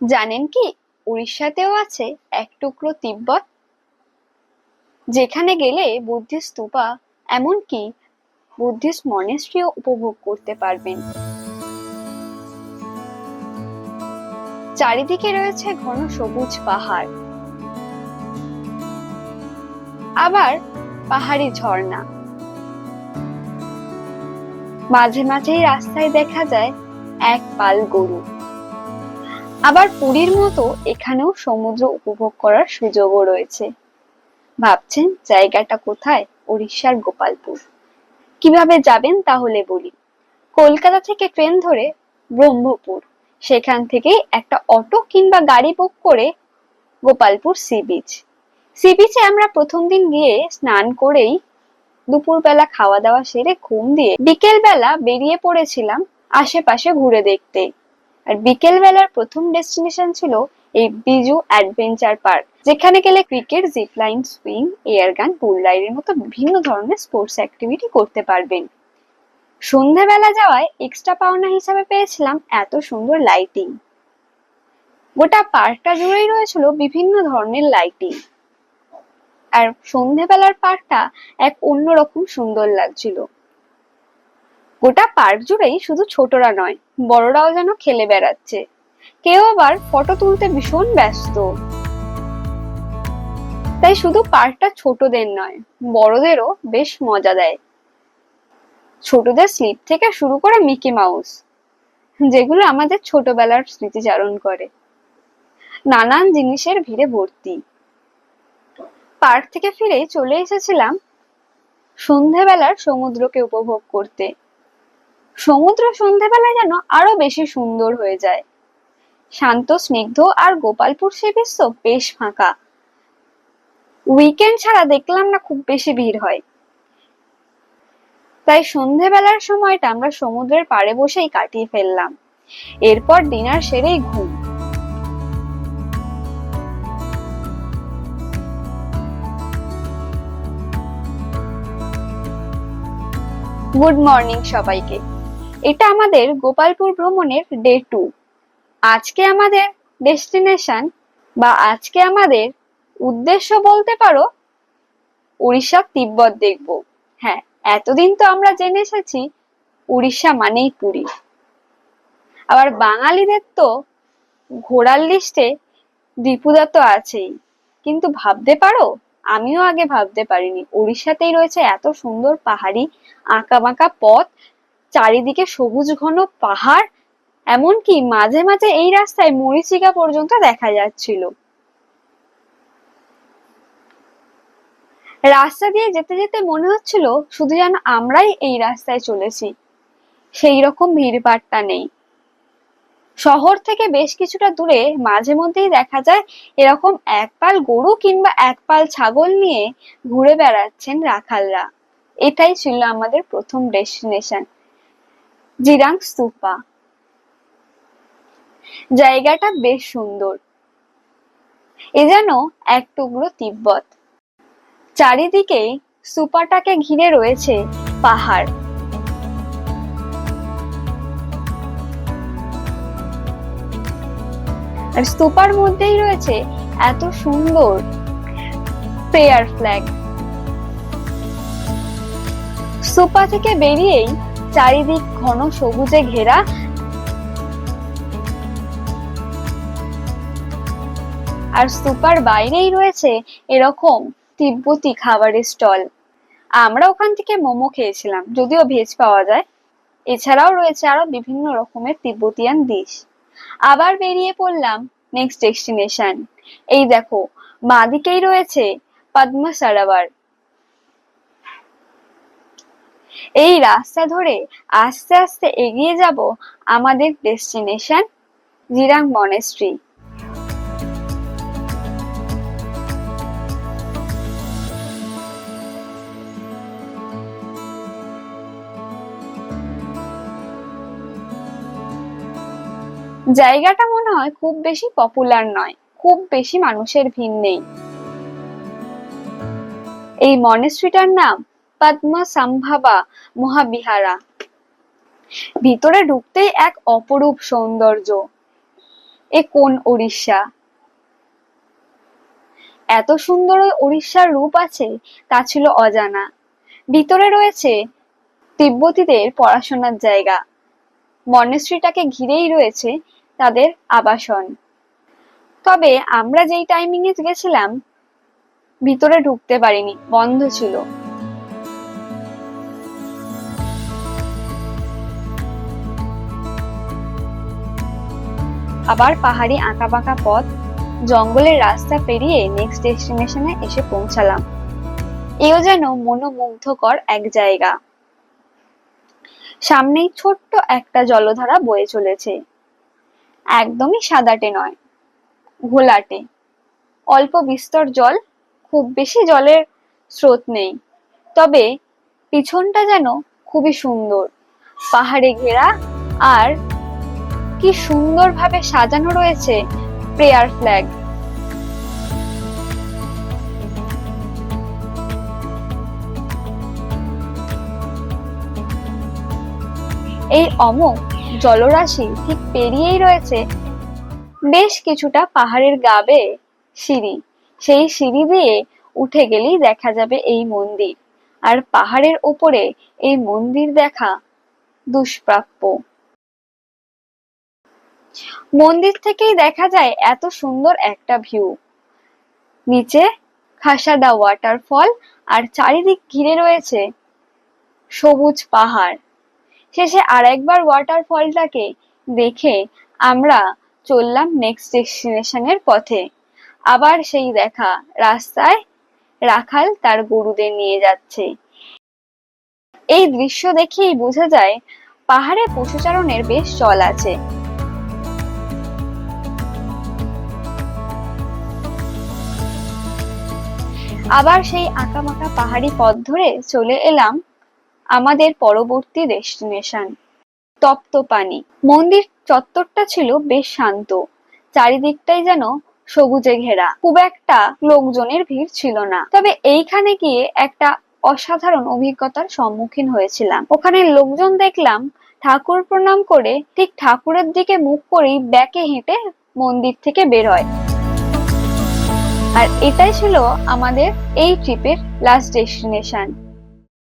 জানেন কি, উড়িষ্যাতেও আছে এক টুকরো তিব্বত, যেখানে গেলে বুদ্ধিস্ট স্তূপা এমনকি বুদ্ধিস্ট মনেস্ট্রিও উপভোগ করতে পারবেন। চারিদিকে রয়েছে ঘন সবুজ পাহাড়। আবার পাহাড়ি ঝর্ণা। মাঝে মাঝেই রাস্তায় দেখা যায় এক পাল গরু। আবার পুরীর মতো এখানেও সমুদ্র উপভোগ করার সুযোগও রয়েছে। ভাবছেন জায়গাটা কোথায়? উড়িষ্যার গোপালপুর। কীভাবে যাবেন তাহলে বলি। কলকাতা থেকে ট্রেন ধরে ব্রহ্মপুর। সেখান থেকে একটা অটো কিংবা গাড়ি বুক করে গোপালপুর সি বিচ। সি বিচে আমরা প্রথম দিন গিয়ে স্নান করেই দুপুরবেলা খাওয়া দাওয়া সেরে ঘুম দিয়ে বিকেল বেলা বেরিয়ে পড়েছিলাম আশেপাশে ঘুরে দেখতে। আর বিকেল বেলার প্রথম ডেস্টিনেশন ছিল এই বিজু অ্যাডভেঞ্চার পার্ক, যেখানে গেলে ক্রিকেট, জিপলাইন, সুইং, এয়ার গান পুল রাইডের মতো বিভিন্ন ধরনের স্পোর্টস অ্যাক্টিভিটি করতে পারবেন। সন্ধ্যাবেলা যাওয়ায় এক্সট্রা পাওনা হিসাবে পেয়েছিলাম এত সুন্দর লাইটিং। গোটা পার্কটা জুড়েই রয়েছিল বিভিন্ন ধরনের লাইটিং। আর সন্ধেবেলার পার্কটা এক অন্যরকম সুন্দর লাগছিল। গোটা পার্ক জুড়েই শুধু ছোটরা নয়, বড়রাও যেন খেলে বেড়াচ্ছে। কেউ আবার ফটো তুলতে ভীষণ ব্যস্ত। তাই শুধু পার্কটা ছোটদের নয়, বড়দেরও বেশ মজা দেয়। ছোটদের স্লিপ থেকে শুরু করে মিকি মাউস, যেগুলো আমাদের ছোটবেলার স্মৃতিচারণ করে। নানান জিনিসের ভিড়ে ভর্তি। পার্ক থেকে ফিরে চলে এসেছিলাম সন্ধেবেলার সমুদ্রকে উপভোগ করতে। সমুদ্র সন্ধেবেলায় যেন আরও বেশি সুন্দর হয়ে যায়। শান্ত, স্নিগ্ধ আর গোপালপুর সে বিশ্ব বেশ ফাঁকা। উইকেন্ড ছাড়া দেখলাম না খুব বেশি ভিড় হয়। তাই সন্ধেবেলার সময়টা আমরা সমুদ্রের পাড়ে বসেই কাটিয়ে ফেললাম। এরপর ডিনার সেরেই ঘুম। গুড মর্নিং সবাইকে। এটা আমাদের গোপালপুর ভ্রমণের ডে টু আজকে আমাদের ডেস্টিনেশন বা আজকে আমাদের উদ্দেশ্য বলতে পারো, উড়িষ্যা তিব্বত দেখব। হ্যাঁ এতদিন তো আমরা জেনে এসেছি উড়িষ্যা মানেই পুরী। আবার বাঙালিদের তো ঘোড়ার লিস্টে দীপুদা তো আছেই। কিন্তু ভাবতে পারো, আমিও আগে ভাবতে পারিনি। উড়িষ্যাতেই রয়েছে এত সুন্দর পাহাড়ি আঁকা বাঁকা পথ চারিদিকে সবুজ ঘন পাহাড়, এমনকি মাঝে মাঝে এই রাস্তায় মরিচিকা পর্যন্ত দেখা যাচ্ছিল। রাস্তা দিয়ে যেতে যেতে মনে হচ্ছিল শুধু যেন আমরাই এই রাস্তায় চলেছি। সেই রকম ভিড়ভাট্টা নেই। শহর থেকে বেশ কিছুটা দূরে মাঝে মধ্যেই দেখা যায় এরকম এক পাল গরু কিংবা এক পাল ছাগল নিয়ে ঘুরে বেড়াচ্ছেন রাখালরা। এটাই ছিল আমাদের প্রথম ডেস্টিনেশন। জিরাং স্তূপা। জায়গাটা বেশ সুন্দর। এ যেন এক টুকরো তিব্বত। চারিদিকেই সুপাটাকে ঘিরে রয়েছে পাহাড়। আর স্তূপার মধ্যেই রয়েছে এত সুন্দর প্রেয়ার ফ্ল্যাগ। সুপা থেকে বেরিয়েই চারিদিক ঘন সবুজে ঘেরা। আর সুপার বাইরেই রয়েছে এরকম তিব্বতি খাবারের স্টল। আমরা ওখান থেকে মোমো খেয়েছিলাম, যদিও ভেজ পাওয়া যায়। এছাড়াও রয়েছে আরও বিভিন্ন রকমের তিব্বতিয়ান ডিশ আবার বেরিয়ে পড়লাম নেক্সট ডেস্টিনেশন এই দেখো বাঁদিকেই রয়েছে পদ্ম সরোবর এই রাস্তা ধরে আস্তে আস্তে এগিয়ে যাব আমাদের ডেস্টিনেশন জিরাং মনেস্ট্রি। জায়গাটা মনে হয় খুব বেশি পপুলার নয়, খুব বেশি মানুষের ভিড় নেই। এই মনেস্ট্রিটার নাম পদ্ম সম্ভাবা মহাবিহারা। ভিতরে ঢুকতেই এক অপরূপ সৌন্দর্য, এ কোন উড়িষ্যা এত সুন্দর উড়িষ্যার রূপ আছে, তা ছিল অজানা। ভিতরে রয়েছে তিব্বতীদের পড়াশোনার জায়গা। মনেস্ট্রিটাকে ঘিরেই রয়েছে তাদের আবাসন। তবে আমরা যেই টাইমিং এ গেছিলাম, ভিতরে ঢুকতে পারিনি, বন্ধ ছিল। আবার পাহাড়ি আঁকাবাঁকা পথ, জঙ্গলের রাস্তা পেরিয়ে নেক্সট ডেস্টিনেশনে এসে পৌঁছালাম। এও যেন মনোমুগ্ধকর এক জায়গা। সামনেই ছোট্ট একটা জলধারা বয়ে চলেছে। একদমই সাদাটে নয়, ঘোলাটে। অল্প বিস্তর জল, খুব বেশি জলের স্রোত নেই। তবে পিছনটা যেন খুবই সুন্দর। পাহাড়ে ঘেরা আর কি সুন্দরভাবে সাজানো রয়েছে প্রেয়ার ফ্ল্যাগ। এই অমোঘ জলরাশি ঠিক পেরিয়েই রয়েছে বেশ কিছুটা পাহাড়ের গা বেয়ে সিঁড়ি। সেই সিঁড়ি দিয়ে উঠে গেলেই দেখা যাবে এই মন্দির। আর পাহাড়ের উপরে এই মন্দির দেখা দুষ্প্রাপ্য। মন্দির থেকেই দেখা যায় এত সুন্দর একটা ভিউ নিচে খাসাদা ওয়াটারফল আর চারিদিক ঘিরে রয়েছে সবুজ পাহাড়। শেষে আরেকবার ওয়াটারফলটাকে দেখে আমরা চললাম নেক্সট ডেস্টিনেশনের পথে। আবার সেই দেখা রাস্তায় রাখাল তার গরুদের নিয়ে যাচ্ছে। এই দৃশ্য দেখেই বোঝা যায় পাহাড়ে পশুচারণের বেশ চল আছে। আবার সেই আঁকামাকা পাহাড়ি পথ ধরে চলে এলাম আমাদের পরবর্তী ডেস্টিনেশন, তপ্ত পানি। মন্দির চত্বরটা ছিল বেশ শান্ত, চারিদিকটাই যেন সবুজে ঘেরা। খুব একটা লোকজনের ভিড় ছিল না। তবে এইখানে গিয়ে একটা অসাধারণ অভিজ্ঞতার সম্মুখীন হয়েছিলাম। ওখানে লোকজন দেখলাম, ঠাকুর প্রণাম করে ঠিক ঠাকুরের দিকে মুখ করেই ব্যাকে হেঁটে মন্দির থেকে বের হয়। আর এটাই ছিল আমাদের এই ট্রিপের লাস্ট ডেস্টিনেশন